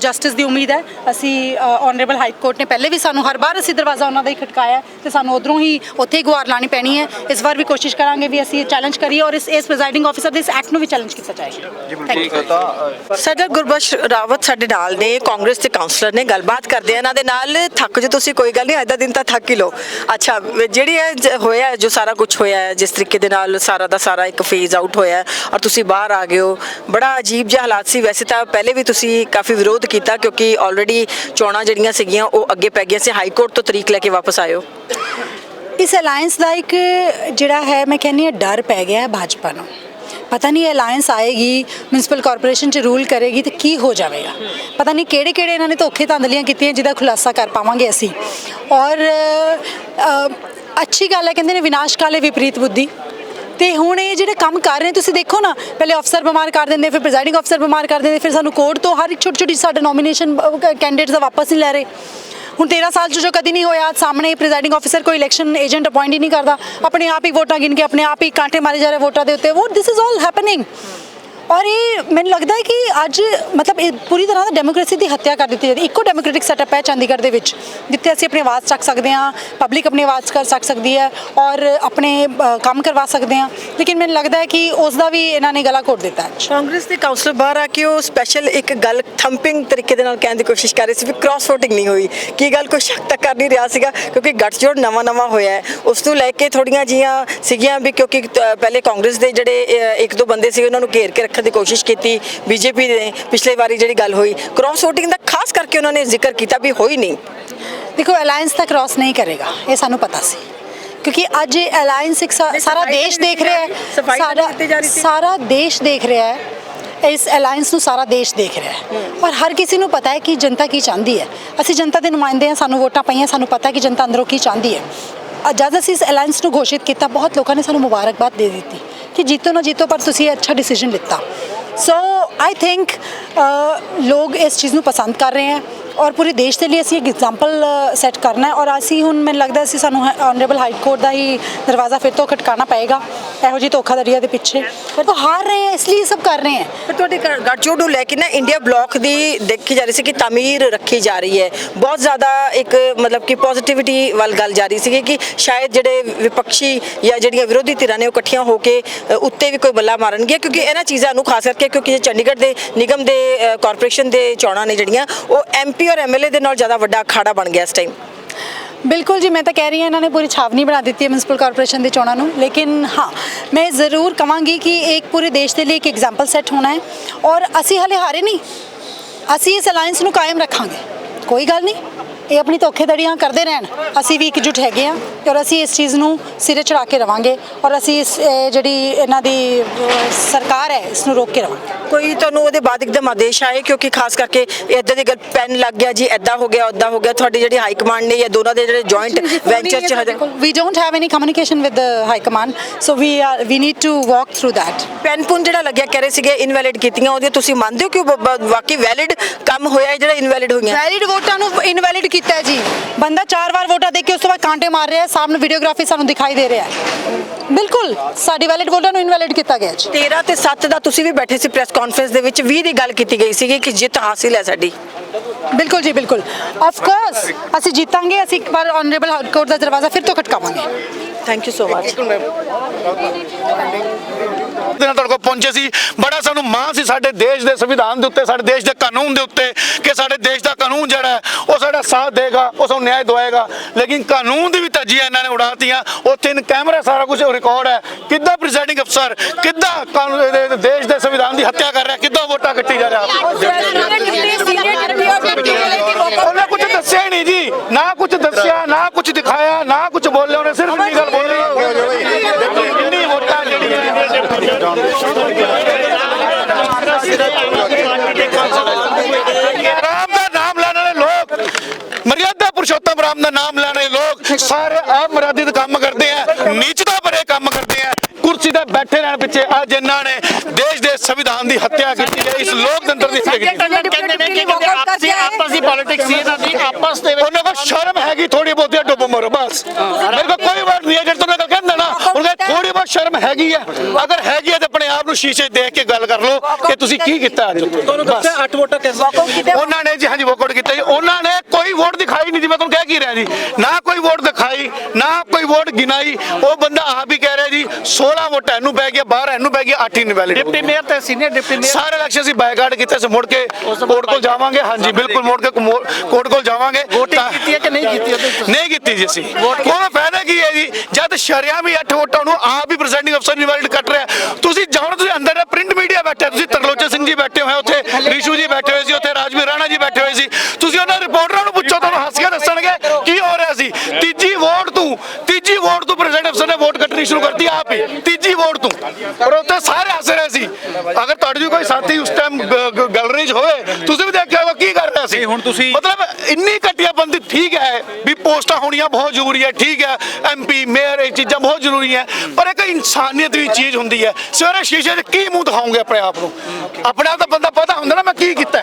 ਜਸਟਿਸ ਦੀ ਉਮੀਦ ਹੈ ਅਸੀਂ ਆਨਰੇਬਲ ਹਾਈ ਕੋਰਟ ਨੇ ਪਹਿਲੇ ਵੀ ਸਾਨੂੰ ਹਰ ਵਾਰ ਅਸੀਂ ਦਰਵਾਜ਼ਾ ਉਹਨਾਂ ਦਾ ਹੀ ਖਟਕਾਇਆ ਤੇ ਸਾਨੂੰ ਉਧਰੋਂ ਹੀ ਉੱਥੇ ਹੀ ਗੁਹਾਰ ਲਾਣੀ ਪੈਣੀ ਹੈ ਇਸ ਵਾਰ ਵੀ ਕੋਸ਼ਿਸ਼ ਕਰਾਂਗੇ ਵੀ ਅਸੀਂ ਚੈਲੰਜ ਕਰੀਏ ਔਰ ਇਸ ਇਸ ਪ੍ਰੈਜ਼ਾਈਡਿੰਗ ਆਫੀਸਰ ਦੇ ਇਸ ਐਕਟ ਨੂੰ ਵੀ ਚੈਲੰਜ ਕੀਤਾ ਜਾਏਗਾ ਥੈਂਕ ਯੂ ਸਾਡਾ ਗੁਰਬਖਸ਼ ਰਾਵਤ ਸਾਡੇ ਨਾਲ ਨੇ ਕਾਂਗਰਸ ਦੇ ਕਾਉਂਸਲਰ ਨੇ ਗੱਲਬਾਤ ਕਰਦੇ ਆ ਇਹਨਾਂ ਦੇ ਨਾਲ। ਥੱਕ ਜੋ ਤੁਸੀਂ ਕੋਈ ਗੱਲ ਨਹੀਂ ਅੱਜ ਦਾ ਦਿਨ ਤਾਂ ਥੱਕ ਹੀ ਲਓ। ਅੱਛਾ ਜਿਹੜੀ ਇਹ ਹੋਇਆ ਹੈ, ਜੋ ਸਾਰਾ ਕੁਝ ਹੋਇਆ ਹੈ, ਜਿਸ ਤਰੀਕੇ ਦੇ ਨਾਲ ਸਾਰਾ ਦਾ ਸਾਰਾ ਇੱਕ ਫੇਜ਼ ਆਊਟ ਹੋਇਆ ਹੈ ਔਰ ਤੁਸੀਂ ਬਾਹਰ ਆ ਗਏ ਹੋ ਬੜਾ ਅਜੀਬ ਜਿਹਾ ਹਾਲਾਤ ਸੀ। ਵੈਸੇ ਤਾਂ ਪਹਿਲੇ ਵੀ ਤੁਸੀਂ ਕਾਫੀ ਵਿਰੋਧ ਕੀਤਾ ਕਿਉਂਕਿ ਆਲਰੇਡੀ ਚੋਣਾਂ ਜਿਹੜੀਆਂ ਸੀਗੀਆਂ ਉਹ ਅੱਗੇ ਪੈ ਗਈਆਂ ਸੀ। ਹਾਈ ਕੋਰਟ ਤੋਂ ਤਰੀਕ ਲੈ ਕੇ ਵਾਪਸ ਆਇਓ। ਇਸ ਅਲਾਈਅੰਸ ਦਾ ਇੱਕ ਜਿਹੜਾ ਹੈ ਮੈਂ ਕਹਿੰਨੀ ਹਾਂ ਡਰ ਪੈ ਗਿਆ ਹੈ ਭਾਜਪਾ ਨੂੰ। ਪਤਾ ਨਹੀਂ ਅਲਾਈਅੰਸ ਆਏਗੀ ਮਿਊਨਿਸਪਲ ਕਾਰਪੋਰੇਸ਼ਨ ਚ ਰੂਲ ਕਰੇਗੀ ਤੇ ਕੀ ਹੋ ਜਾਵੇਗਾ। ਪਤਾ ਨਹੀਂ ਕਿਹੜੇ ਕਿਹੜੇ ਇਹਨਾਂ ਨੇ ਧੋਖੇ ਧੰਦਲੀਆਂ ਕੀਤੀਆਂ ਜਿਹਦਾ ਖੁਲਾਸਾ ਕਰ ਪਾਵਾਂਗੇ ਅਸੀਂ। ਔਰ ਅ, ਅੱਛੀ ਗੱਲ ਹੈ ਕਹਿੰਦੇ ਨੇ ਵਿਨਾਸ਼ ਕਾਲੇ ਵਿਪਰੀਤ ਬੁੱਧੀ। ਤੇ ਹੁਣ ਇਹ ਜਿਹੜੇ ਕੰਮ ਕਰ ਰਹੇ ਤੁਸੀਂ ਦੇਖੋ ਨਾ, ਪਹਿਲੇ ਅਫਸਰ ਬਿਮਾਰ ਕਰ ਦਿੰਦੇ, ਫਿਰ ਪ੍ਰੈਜ਼ਾਈਡਿੰਗ ਅਫਸਰ ਬਿਮਾਰ ਕਰ ਦਿੰਦੇ, ਫਿਰ ਸਾਨੂੰ ਕੋਰਟ ਤੋਂ ਹਰ ਇੱਕ ਛੋਟੀ ਛੋਟੀ ਸਾਡਾ ਨੋਮੀਨੇਸ਼ਨ ਕੈਂਡੀਡੇਟਸ ਦਾ ਵਾਪਸ ਨਹੀਂ ਲੈ ਰਹੇ। ਹੁਣ 13 ਸਾਲ 'ਚ ਜੋ ਕਦੀ ਨਹੀਂ ਹੋਇਆ, ਸਾਹਮਣੇ ਪ੍ਰੈਜ਼ਾਈਡਿੰਗ ਆਫੀਸਰ ਕੋਈ ਇਲੈਕਸ਼ਨ ਏਜੰਟ ਅਪਾਇੰਟ ਹੀ ਨਹੀਂ ਕਰਦਾ, ਆਪਣੇ ਆਪ ਹੀ ਵੋਟਾਂ ਗਿਣ ਕੇ, ਆਪਣੇ ਆਪ ਹੀ ਕਾਂਟੇ ਮਾਰੇ ਜਾ ਰਹੇ ਵੋਟਾਂ ਦੇ ਉੱਤੇ, ਉਹ ਦਿਸ ਇਜ਼ ਆਲ ਹੈਪਨਿੰਗ ਔਰ ਇਹ ਮੈਨੂੰ ਲੱਗਦਾ ਹੈ ਕਿ ਅੱਜ ਮਤਲਬ ਇਹ ਪੂਰੀ ਤਰ੍ਹਾਂ ਦਾ ਡੈਮੋਕ੍ਰੇਸੀ ਦੀ ਹੱਤਿਆ ਕਰ ਦਿੱਤੀ ਜਾਂਦੀ ਇੱਕੋ ਡੈਮੋਕ੍ਰੈਟਿਕ ਸੈਟਅਪ ਹੈ ਚੰਡੀਗੜ੍ਹ ਦੇ ਵਿੱਚ ਜਿੱਥੇ ਅਸੀਂ ਆਪਣੀ ਆਵਾਜ਼ ਚੱਕ ਸਕਦੇ ਹਾਂ ਪਬਲਿਕ ਆਪਣੀ ਆਵਾਜ਼ ਕਰ ਸਕ ਸਕਦੀ ਹੈ ਔਰ ਆਪਣੇ ਅ, ਕੰਮ ਕਰਵਾ ਸਕਦੇ ਹਾਂ। ਲੇਕਿਨ ਮੈਨੂੰ ਲੱਗਦਾ ਹੈ ਕਿ ਉਸ ਦਾ ਵੀ ਇਹਨਾਂ ਨੇ ਗਲਾ ਘੋਟ ਦਿੱਤਾ ਹੈ। ਕਾਂਗਰਸ ਦੇ ਕਾਉਂਸਲਰ ਬਾਹਰ ਆ ਕੇ ਉਹ ਸਪੈਸ਼ਲ ਇੱਕ ਗੱਲ ਥੰਪਿੰਗ ਤਰੀਕੇ ਦੇ ਨਾਲ ਕਹਿਣ ਦੀ ਕੋਸ਼ਿਸ਼ ਕਰ ਰਹੇ ਸੀ ਵੀ ਕ੍ਰਾਸ ਵੋਟਿੰਗ ਨਹੀਂ ਹੋਈ। ਕੀ ਗੱਲ ਕੋਈ ਸ਼ੱਕ ਤੱਕ ਕਰ ਨਹੀਂ ਰਿਹਾ ਸੀਗਾ? ਕਿਉਂਕਿ ਗੱਠਜੋੜ ਨਵਾਂ ਨਵਾਂ ਹੋਇਆ ਹੈ। ਉਸ ਨੂੰ ਲੈ ਕੇ ਥੋੜੀਆਂ ਜੀਆਂ ਸੀਗੀਆਂ ਵੀ ਕਿਉਂਕਿ ਤ- ਪਹਿਲੇ ਕਾਂਗਰਸ ਦੇ ਜਿਹੜੇ ਅ, ਇੱਕ ਦੋ ਬੰਦੇ ਸੀ ਉਹਨਾਂ ਨੂੰ ਘੇਰ ਕੇ ਰੱਖਣ ਦੀ ਕੋਸ਼ਿਸ਼ ਕੀਤੀ। ਬੀਜੇਪੀ ਨੇ ਪਿਛਲੇ ਵਾਰੀ ਜਿਹੜੀ ਗੱਲ ਹੋਈ ਕ੍ਰਾਸ ਵੋਟਿੰਗ ਦਾ ਖਾਸ ਕਰਕੇ ਉਹਨਾਂ ਨੇ ਜ਼ਿਕਰ ਕੀਤਾ ਵੀ ਹੋਈ ਨਹੀਂ। ਦੇਖੋ ਅਲਾਈਅੰਸ ਤਾਂ ਕ੍ਰਾਸ ਨਹੀਂ ਕਰੇਗਾ ਇਹ ਸਾਨੂੰ ਪਤਾ ਸੀ। ਕਿਉਂਕਿ ਅੱਜ ਇਹ ਅਲਾਈਅੰਸ ਇੱਕ ਸਾਰਾ ਦੇਸ਼ ਦੇਖ ਰਿਹਾ ਹੈ। ਸਾਰਾ। ਸਾਰਾ ਦੇਸ਼ ਦੇਖ ਰਿਹਾ ਹੈ। ਇਸ ਅਲਾਈਅੰਸ ਨੂੰ ਸਾਰਾ ਦੇਸ਼ ਦੇਖ ਰਿਹਾ ਹੈ। ਔਰ ਹਰ ਕਿਸੇ ਨੂੰ ਪਤਾ ਹੈ ਕਿ ਜਨਤਾ ਕੀ ਚਾਹੁੰਦੀ ਹੈ। ਅਸੀਂ ਜਨਤਾ ਦੇ ਨੁਮਾਇੰਦੇ ਹਾਂ ਸਾਨੂੰ ਵੋਟਾਂ ਪਈਆਂ ਸਾਨੂੰ ਪਤਾ ਹੈ ਕਿ ਜਨਤਾ ਅੰਦਰੋਂ ਕੀ ਚਾਹੁੰਦੀ ਹੈ। ਜਦ ਅਸੀਂ ਇਸ ਅਲਾਈਅੰਸ ਨੂੰ ਘੋਸ਼ਿਤ ਕੀਤਾ ਬਹੁਤ ਲੋਕਾਂ ਨੇ ਸਾਨੂੰ ਮੁਬਾਰਕਬਾਦ ਦੇ ਦਿੱਤੀ। ਕਿ ਜੀਤੋ ਨਾ ਜੀਤੋ, ਪਰ ਤੁਸੀਂ ਇਹ ਅੱਛਾ ਡਿਸੀਜਨ ਲਿੱਤਾ। ਸੋ ਆਈ ਥਿੰਕ ਲੋਕ ਇਸ ਚੀਜ਼ ਨੂੰ ਪਸੰਦ ਕਰ ਰਹੇ ਹੈ। ਔਰ ਪੂਰੇ ਦੇਸ਼ ਦੇ ਲਈ ਅਸੀਂ ਇੱਕ ਐਗਜ਼ਾਮਪਲ ਸੈੱਟ ਕਰਨਾ ਹੈ। ਔਰ ਅਸੀਂ ਹੁਣ ਮੈਨੂੰ ਲੱਗਦਾ ਅਸੀਂ ਸਾਨੂੰ ਆਨਰੇਬਲ ਹਾਈ ਕੋਰਟ ਦਾ ਹੀ ਦਰਵਾਜ਼ਾ ਫਿਰ ਤੋਂ ਖਟਕਾਣਾ ਪਏਗਾ। ਇਹੋ ਜਿਹੀ ਧੋਖਾਧੜੀਆਂ ਦੇ ਪਿੱਛੇ। ਪਰ ਉਹ ਹਾਰ ਰਹੇ ਹੈ, ਇਸ ਲਈ ਇਹ ਸਭ ਕਰ ਰਹੇ ਹੈ। ਪਰ ਤੁਹਾਡੇ ਗੱਠਜੋੜ ਨੂੰ ਲੈ ਕੇ ਨਾ ਇੰਡੀਆ ਬਲੌਕ ਦੀ ਦੇਖੀ ਜਾ ਰਹੀ ਸੀ ਕਿ ਤਾਮੀਰ ਰੱਖੀ ਜਾ ਰਹੀ ਹੈ। ਬਹੁਤ ਜ਼ਿਆਦਾ ਇੱਕ, ਮਤਲਬ ਕਿ ਪੋਜ਼ਿਟਿਵਿਟੀ ਵੱਲ ਗੱਲ ਜਾ ਰਹੀ ਸੀ ਕਿ ਸ਼ਾਇਦ ਜਿਹੜੇ ਵਿਪਕਸ਼ੀ ਜਾਂ ਜਿਹੜੀਆਂ ਵਿਰੋਧੀ ਧਿਰਾਂ ਨੇ ਉਹ ਇਕੱਠੀਆਂ ਹੋ ਕੇ ਉੱਤੇ ਵੀ ਕੋਈ ਬੱਲਾ ਮਾਰਨਗੇ ਕਿਉਂਕਿ ਇਹਨਾਂ ਚੀਜ਼ਾਂ ਨੂੰ ਖਾਸ ਕਰਕੇ ਕਿਉਂਕਿ ਚੰਡੀਗੜ੍ਹ ਦੇ ਨਿਗਮ ਦੇ ਕਾਰਪੋਰੇਸ਼ਨ ਦੇ ਚੋਣਾਂ ਨੇ ਜਿਹੜੀਆਂ, ਉਹ ਐਮਪੀ ਔਰ ਐਮਐਲਏ ਦੇ ਨਾਲ ਜ਼ਿਆਦਾ ਵੱਡਾ ਅਖਾੜਾ ਬਣ ਗਿਆ ਇਸ ਟਾਈਮ ਬਿਲਕੁਲ ਜੀ, ਮੈਂ ਤਾਂ ਕਹਿ ਰਹੀ ਹਾਂ ਇਹਨਾਂ ਨੇ ਪੂਰੀ ਛਾਵਨੀ ਬਣਾ ਦਿੱਤੀ ਹੈ ਮਿਊਨਿਸਪਲ ਕਾਰਪੋਰੇਸ਼ਨ ਦੀ ਚੋਣਾਂ ਨੂੰ। ਲੇਕਿਨ ਹਾਂ, ਮੈਂ ਜ਼ਰੂਰ ਕਹਾਂਗੀ ਕਿ ਇੱਕ ਪੂਰੇ ਦੇਸ਼ ਦੇ ਲਈ ਇੱਕ ਐਗਜ਼ਾਮਪਲ ਸੈੱਟ ਹੋਣਾ ਹੈ ਔਰ ਅਸੀਂ ਹਲੇ ਹਾਰੇ ਨਹੀਂ। ਅਸੀਂ ਇਸ ਅਲਾਈਅੰਸ ਨੂੰ ਕਾਇਮ ਰੱਖਾਂਗੇ। ਕੋਈ ਗੱਲ ਨਹੀਂ। ਇਹ ਆਪਣੀ ਧੋਖੇਧੜੀਆਂ ਕਰਦੇ ਰਹਿਣ। ਅਸੀਂ ਵੀ ਇਕਜੁੱਟ ਹੈਗੇ ਆ ਔਰ ਅਸੀਂ ਇਸ ਚੀਜ਼ ਨੂੰ ਸਿਰੇ ਚੜਾ ਕੇ ਰਵਾਂਗੇ ਔਰ ਅਸੀਂ ਇਸ ਇਹ ਜਿਹੜੀ ਇਹਨਾਂ ਦੀ ਸਰਕਾਰ ਹੈ ਇਸ ਨੂੰ ਰੋਕ ਕੇ ਰਵਾਂਗੇ। ਕੋਈ ਤੁਹਾਨੂੰ ਉਹਦੇ ਬਾਅਦ ਇੱਕਦਮ ਆਦੇਸ਼ ਆਏ ਕਿਉਂਕਿ ਖਾਸ ਕਰਕੇ ਇਦਾਂ ਦੀ ਗੱਲ ਪੈਨ ਲੱਗ ਗਿਆ ਜੀ ਐਦਾਂ ਹੋ ਗਿਆ ਉਦਾਂ ਹੋ ਗਿਆ ਤੁਹਾਡੀ ਜਿਹੜੀ ਹਾਈ ਕਮਾਂਡ ਨੇ ਜਾਂ ਦੋਨਾਂ ਦੇ ਜਿਹੜੇ ਜੁਆਇੰਟ ਵੈਂਚਰ ਚ ਹਜੇ have any communication with the high command so we are we need to walk through that. ਪੈਨ ਪੁਨ ਜਿਹੜਾ ਲੱਗਿਆ ਕਹਿ ਰਹੇ ਸੀਗੇ ਇਨਵੈਲਿਡ ਕੀਤੀਆਂ ਉਹਦੀਆਂ ਤੁਸੀਂ ਮੰਨਦੇ ਹੋ ਕਿ ਵਾਕਈ ਵੈਲਿਡ ਕੰਮ ਹੋਇਆ ਜਿਹੜਾ ਇਨਵੈਲਿਡ ਹੋਈਆਂ? ਵੈਲਿਡ ਵੋਟਾਂ ਨੂੰ ਇਨਵੈਲਿਡ ਕੀਤਾ ਹੈ ਜੀ। ਬੰਦਾ ਚਾਰ ਵਾਰ ਵੋਟਾਂ ਦੇ ਕੇ ਉਸ ਤੋਂ ਬਾਅਦ ਕਾਂਟੇ ਮਾਰ ਰਿਹਾ ਹੈ ਸਾਹਮਣੇ ਵੀਡੀਓਗ੍ਰਾਫੀ ਸਾਨੂੰ ਦਿਖਾਈ ਦੇ ਰਿਹਾ ਹੈ। ਬਿਲਕੁਲ ਸਾਡੀ ਵੈਲਿਡ ਵੋਟਾਂ ਨੂੰ ਇਨਵੈਲਿਡ ਕੀਤਾ ਗਿਆ ਜੀ। 13 ਤੇ 7 ਦਾ ਤੁਸੀਂ ਵੀ ਬੈਠੇ ਸੀ ਪ੍ਰੈਸ ਕਾਨਫਰੰਸ ਦੇ ਵਿੱਚ 20 ਦੀ ਗੱਲ ਕੀਤੀ ਗਈ ਸੀਗੀ ਕਿ ਜਿੱਤ ਹਾਸਿਲ ਹੈ ਸਾਡੀ। ਬਿਲਕੁਲ ਜੀ ਬਿਲਕੁਲ। ਆਫ ਕੋਰਸ ਅਸੀਂ ਜਿੱਤਾਂਗੇ ਅਸੀਂ ਇੱਕ ਵਾਰ ਆਨਰੇਬਲ ਹਾਈ ਕੋਰਟ ਦਾ ਦਰਵਾਜ਼ਾ ਫਿਰ ਤੋਂ ਖਟਕਾਵਾਂਗੇ। ਥੈਂਕ ਯੂ ਸੋ ਮਚ ਦੇ ਨਾਲ ਤੁਹਾਡੇ ਕੋਲ ਪਹੁੰਚੇ ਸੀ ਬੜਾ ਸਾਨੂੰ ਮਾਣ ਸੀ ਸਾਡੇ ਦੇਸ਼ ਦੇ ਸੰਵਿਧਾਨ ਦੇ ਉੱਤੇ ਸਾਡੇ ਦੇਸ਼ ਦੇ ਕਾਨੂੰਨ ਦੇ ਉੱਤੇ ਕਿ ਸਾਡੇ ਦੇਸ਼ ਦਾ ਕਾਨੂੰਨ ਜਿਹੜਾ ਉਹ ਸਾਡਾ ਸਾਥ ਦੇਗਾ ਉਹ ਸਾਨੂੰ ਨਿਆਂ ਦਵਾਏਗਾ ਲੇਕਿਨ ਕਾਨੂੰਨ ਦੀ ਵੀ ਧੱਜੀਆਂ ਇਹਨਾਂ ਨੇ ਉਡਾਤੀਆਂ ਉੱਥੇ ਇਨ ਕੈਮਰਾ ਸਾਰਾ ਕੁਝ ਰਿਕਾਰਡ ਹੈ ਕਿੱਦਾਂ ਪ੍ਰੈਜ਼ਾਈਡਿੰਗ ਅਫਸਰ ਕਿੱਦਾਂ ਦੇਸ਼ ਦੇ ਸੰਵਿਧਾਨ ਦੀ ਹੱਤਿਆ ਕਰ ਰਿਹਾ ਕਿੱਦਾਂ ਵੋਟਾਂ ਕੱਟੀ ਜਾ ਰਿਹਾ ਉਹਨੇ ਕੁਝ ਦੱਸਿਆ ਹੀ ਨਹੀਂ ਜੀ ਨਾ ਕੁਝ ਦੱਸਿਆ ਨਾ ਕੁਝ ਦਿਖਾਇਆ ਨਾ ਕੁਝ ਬੋਲਿਆ ਉਹਨੇ ਸਿਰਫ ਇੰਨੀ ਗੱਲ ਬੋਲੀ ਇੰਨੀ ਵੋਟਾਂ ਜਿਹੜੀਆਂ ਰਾਮ ਦਾ ਨਾਮ ਲੈਣ ਵਾਲੇ ਲੋਕ ਮਰਿਆਦਾ ਪੁਰਸ਼ੋਤਮ ਰਾਮ ਦਾ ਨਾਮ ਲੈਣ ਵਾਲੇ ਲੋਕ ਸਾਰੇ ਅਮਰਿਆਦਿਤ ਕੰਮ ਕਰਦੇ ਆ ਨੀਚਤਾ ਭਰੇ ਕੰਮ ਕਰਦੇ ਆ ਕੁਰਸੀ ਤੇ ਬੈਠੇ ਰਹਿਣ ਪਿੱਛੇ ਅੱਜ ਇਹਨਾਂ ਨੇ ਦੇਸ਼ ਦੇ ਸੰਵਿਧਾਨ ਦੀ ਹੱਤਿਆ ਕੀਤੀ ਹੈ ਇਸ ਲੋਕਤੰਤਰ ਦੀ ਹੱਤਿਆ ਕੀਤੀ ਹੈ। ਕਹਿੰਦੇ ਨੇ ਕਿ ਕਹਿੰਦੇ ਆਪਸੀ ਆਪਸੀ ਪੋਲਿਟਿਕਸ ਸੀ ਇਹਨਾਂ ਦੀ ਆਪਸ ਦੇ ਵਿੱਚ ਉਹਨਾਂ ਕੋਲ ਸ਼ਰਮ ਹੈਗੀ ਥੋੜੀ ਬਹੁਤੀ ਡੁੱਬ ਮਰੋ ਬਸ ਮੇਰੇ ਕੋਲ ਕੋਈ ਵਰਡ ਨਹੀਂ ਹੈ ਜੇ ਤੁਹਾਨੂੰ ਕਹਿੰਦਾ ਨਾ ਉਹਨਾਂ ਥੋੜੀ ਬਹੁਤ ਸ਼ਰਮ ਹੈਗੀ ਆ। ਅਗਰ ਹੈਗੀ ਆ ਤੇ ਆਪਣੇ ਆਪ ਨੂੰ ਸ਼ੀਸ਼ੇ ਦੇਖ ਕੇ ਗੱਲ ਕਰ ਲਓ ਕਿ ਤੁਸੀਂ ਕੀ ਕੀਤਾ ਅੱਜ। ਤੁਹਾਨੂੰ। ਦੱਸਿਆ 8 ਵੋਟਾਂ ਕਿਸ ਉਹਨਾਂ ਨੇ ਜੀ ਹਾਂਜੀ ਵੋਟ ਕੀਤਾ। ਜੀ ਉਹਨਾਂ ਨੇ ਕੋਈ ਵੋਟ ਦਿਖਾਈ ਨਹੀਂ ਜੀ ਮੈਂ ਤੁਹਾਨੂੰ ਕਹਿ ਕੀ ਰਿਹਾ ਜੀ। ਨਾ ਕੋਈ ਵੋਟ ਦਿਖਾਈ ਨਾ ਕੋਈ ਵੋਟ ਗਿਣਾਈ। ਉਹ ਬੰਦਾ ਆਪ ਹੀ ਕਹਿ ਰਿਹਾ ਜੀ 16 ਵੋਟਾਂ ਇਹਨੂੰ ਪੈ ਗਿਆ 12 ਇਹਨੂੰ ਪੈ ਗਿਆ 8 ਹੀ ਇਨਵੈਲਿਡ ਡਿਪਟੀ ਮੇਅਰ ਤੇ ਸੀਨੀਅਰ ਡਿਪਟੀ ਮੇਅਰ ਸਾਰੇ ਇਲੈਕਸ਼ਨ ਅਸੀਂ ਬਾਈਕਾਟ ਕੀਤੇ ਸੀ ਮੁੜ ਕੇ ਕੋਰਟ ਕੋਲ ਜਾਵਾਂਗੇ। ਹਾਂਜੀ ਬਿਲਕੁਲ ਮੁੜ ਕੇ ਕੋਰਟ ਕੋਲ ਜਾਵਾਂਗੇ। ਤਾਂ- ਕੀਤੀ ਹੈ ਕਿ ਨਹੀਂ ਕੀਤੀ ਉਹਦੇ? ਨਹੀਂ ਕੀਤੀ ਜੀ ਅਸੀਂ। ਉਹਦਾ ਫਾਇਦਾ ਕੀ ਹੈ ਜੀ? ਜਦ ਸ਼ਰਿਆਂ ਵੀ 8 ਵੋਟਾਂ ਨੂੰ ਆਪ ਹੀ ਪ੍ਰੈਜ਼ੀਡੈਂਟਿੰਗ ਅਫਸਰ ਇਨਵੈਲਿਡ ਕੱਟ ਰਿਹਾ। ਤੁਸੀਂ ਜਾਣੋ ਤੁਸੀਂ ਅੰਦਰ ਪ੍ਰਿੰਟ ਮੀਡੀਆ ਬੈਠੇ ਤੁਸੀਂ ਤਰਲੋਚਨ ਸਿੰਘ ਜੀ ਬੈਠੇ ਹੋਏ ਉੱਥੇ, ਰਿਸ਼ੂ ਜੀ ਬੈਠੇ ਹੋਏ ਸੀ ਰਾਜਵੀਰ ਰਾਣਾ ਜੀ ਬੈਠੇ ਹੋਏ ਸੀ। ਤੁਸੀਂ ਉਹਨਾਂ ਰਿਪੋਰਟਰਾਂ ਨੂੰ ਪੁੱਛੋ ਤੁਹਾਨੂੰ ਹੱਸ ਕੇ ਦੱਸਣਗੇ ਕੀ ਹੋ ਰਿਹਾ ਸੀ। ਤੀਜੀ ਵੋਟ ਤੂੰ ਤੀਜੀ ਵੋਟ ਤੂੰ ਪ੍ਰੈਜ਼ੀਡੈਂਟ ਅਫਸਰ ਨੇ ਵੋਟ ਕੱਟਣੀ ਸ਼ੁਰੂ ਕਰਤੀ ਆਪ ਹੀ। ਤੀਜੀ ਵੋਟ ਤੂੰ। ਪਰ ਉੱਥੇ ਸਾਰੇ ਹੱਸ ਰਹੇ ਸੀ। ਅਗਰ ਤੁਹਾਡੇ ਜੋ ਕੋਈ ਸਾਥੀ ਉਸ ਟਾਈਮ ਗੈਲਰੀ 'ਚ ਹੋਵੇ ਤੁਸੀਂ ਵੀ ਦੇਖਿਆ ਹੋਗਾ ਕੀ ਕਰ ਰਿਹਾ ਸੀ। ਹੁਣ ਤੁਸੀਂ- ਮਤਲਬ ਇੰਨੀ ਘਟੀਆ ਬੰਦੀ ਠੀਕ ਹੈ ਵੀ ਪੋਸਟਾਂ ਹੋਣੀਆਂ ਬਹੁਤ ਜ਼ਰੂਰੀ ਹੈ ਠੀਕ ਹੈ। ਐਮਪੀ ਮੇਅਰ ਇਹ ਚੀਜ਼ਾਂ ਬਹੁਤ ਜ਼ਰੂਰੀ ਹੈ। ਪਰ ਇੱਕ ਇਨਸਾਨੀਅਤ ਵੀ ਚੀਜ਼ ਹੁੰਦੀ ਹੈ। ਸਵੇਰੇ ਸ਼ੀਸ਼ੇ 'ਚ ਕੀ ਮੂੰਹ ਦਿਖਾਉਂਗੇ ਆਪਣੇ ਆਪ ਨੂੰ? ਆਪਣੇ ਆਪ ਦਾ ਬੰਦਾ ਪਤਾ ਹੁੰਦਾ ਨਾ ਮੈਂ ਕੀ ਕੀਤਾ।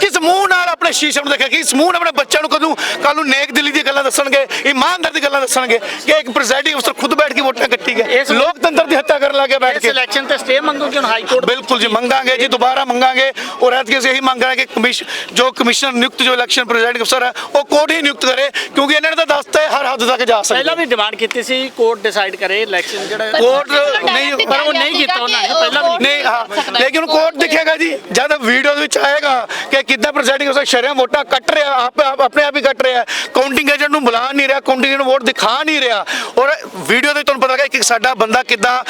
ਕਿਸ ਮੂੰਹ ਨਾਲ ਆਪਣੇ ਸ਼ੀਸ਼ੇ ਨੂੰ ਦੇਖਿਆ? ਕਿਸ ਮੂੰਹ ਨਾਲ ਆਪਣੇ ਬੱਚਿਆਂ ਨੂੰ ਕਦੋਂ ਕੱਲ ਨੂੰ ਨੇਕ ਦਿਲੀ ਦੀਆਂ ਗੱਲਾਂ ਦੱਸਣਗੇ ਇਮਾਨਦਾਰ ਦੀ ਗੱਲਾਂ ਦੱਸਣਗੇ ਕਿ ਇੱਕ ਪ੍ਰੈਜ਼ਾਈਡਿੰਗ ਅਫਸਰ ਖੁਦ ਬੈਠ ਕੇ ਵੋਟਾਂ ਕੱਟੀ ਗਏ ਇਸ- ਲੋਕਤੰਤਰ ਦੀ ਹੱਤਿਆ ਕਰਨ ਲੱਗੇ ਬੈਠ ਇਸ ਕੇ। ਇਲੈਕਸ਼ਨ ਤੇ ਸਟੇ ਮੰਗੋਗੇ ਹਾਈ ਕੋਰਟ ਬਿਲਕੁਲ ਜੀ ਮੰਗਾਂਗੇ ਜੀ ਦੁਬਾਰਾ ਮੰਗਾਂਗੇ। ਔਰ ਐਤ ਕੇ ਇਹੀ ਮੰਗ ਰਹੇ ਕਿ ਕਮਿਸ਼ਨ ਜੋ ਕਮਿਸ਼ਨਰ ਨਿਯੁਕਤ ਜੋ ਇਲੈਕਸ਼ਨ ਪ੍ਰੈਜ਼ੀਡੈਂਟ ਅਫਸਰ ਹੈ ਉਹ ਕੋਰਟ ਹੀ ਨਿਯੁਕਤ ਕਰੇ ਕਿਉਂਕਿ ਇਹਨਾਂ ਨੇ ਤਾਂ ਦੱਸਤਾ ਹਰ ਹੱਦ ਤੱਕ ਜਾ ਪਹਿਲਾਂ ਸਕਦੇ ਵੀ ਡਿਮਾਂਡ ਕੀਤੀ ਸੀ ਕੋਰਟ ਡਿਸਾਈਡ ਕਰੇ ਇਲੈਕਸ਼ਨ ਜਿਹੜਾ ਕੋਰਟ ਨਹੀਂ ਪਰ ਉਹ ਨਹੀਂ ਕੀਤਾ ਉਹਨਾਂ ਨੇ ਪਹਿਲਾਂ ਨਹੀਂ ਹਾਂ। ਲੇਕਿਨ ਕੋਰਟ ਦੇਖੇਗਾ ਜੀ ਜਦ ਵੀਡੀਓ ਦੇ ਵਿੱਚ ਆਏਗਾ ਕਿ ਕਿੱਦਾਂ ਪ੍ਰੈਜ਼ੀਡੈਂਟ ਅਫਸਰ ਸ਼ਰਿਆਂ ਵੋਟਾਂ ਕੱਟ ਰਿਹਾ ਆਪ ਆਪ- ਆਪਣੇ ਆਪ ਹੀ ਕੱਟ ਰਿਹਾ। ਕਾਊਂਟਿੰਗ ਏਜੰਟ ਨੂੰ ਬੁਲਾ ਨਹੀਂ ਰਿਹਾ ਕਾਊਂਟਿੰਗ ਏਜੰਟ ਵੋਟ ਦਿਖਾ ਨਹੀਂ ਰਿਹਾ। ਔਰ ਵੀਡੀਓ ਦੇ ਤੁਹਾਨੂੰ ਪਤਾ ਲੱਗਾ ਕਿ ਸਾਡਾ ਬੰਦਾ ਕਿੱਦਾਂ